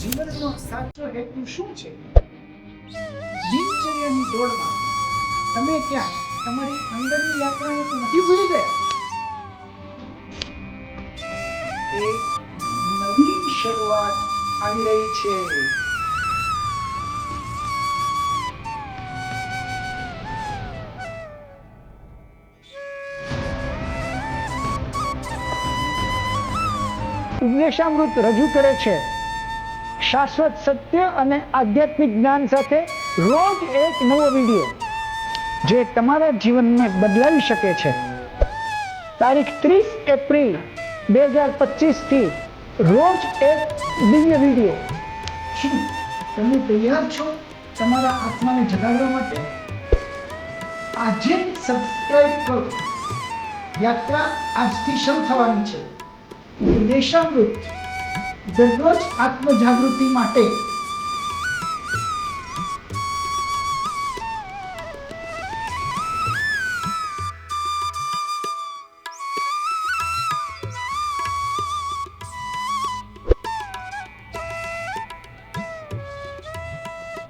જીવનનો સાચો હેતુ શું છે? દિનચર્યાની દોડમાં તમે ક્યાં? તમારી અંદરની યાત્રાને તો નથી ભૂલી ગયા? એક નવી શરૂઆત આવી રહી છે. ઉપદેશામૃત રજૂ કરે છે. શાશ્વત સત્ય અને આધ્યાત્મિક જ્ઞાન સાથે રોજ એક નવો વીડિયો જે તમારા જીવનને બદલાવી શકે છે. તારીખ ત્રીસ એપ્રિલ બે હજાર પચીસથી રોજ એક દિવ્ય વીડિયો. શું, તમે તૈયાર છો તમારા આત્માને જગાડવા માટે? આજે સબસ્ક્રાઇબ કરો. યાત્રા આજથી શરૂ થવાની છે. દેશામૃત દરરોજ આત્મજાગૃતિ માટે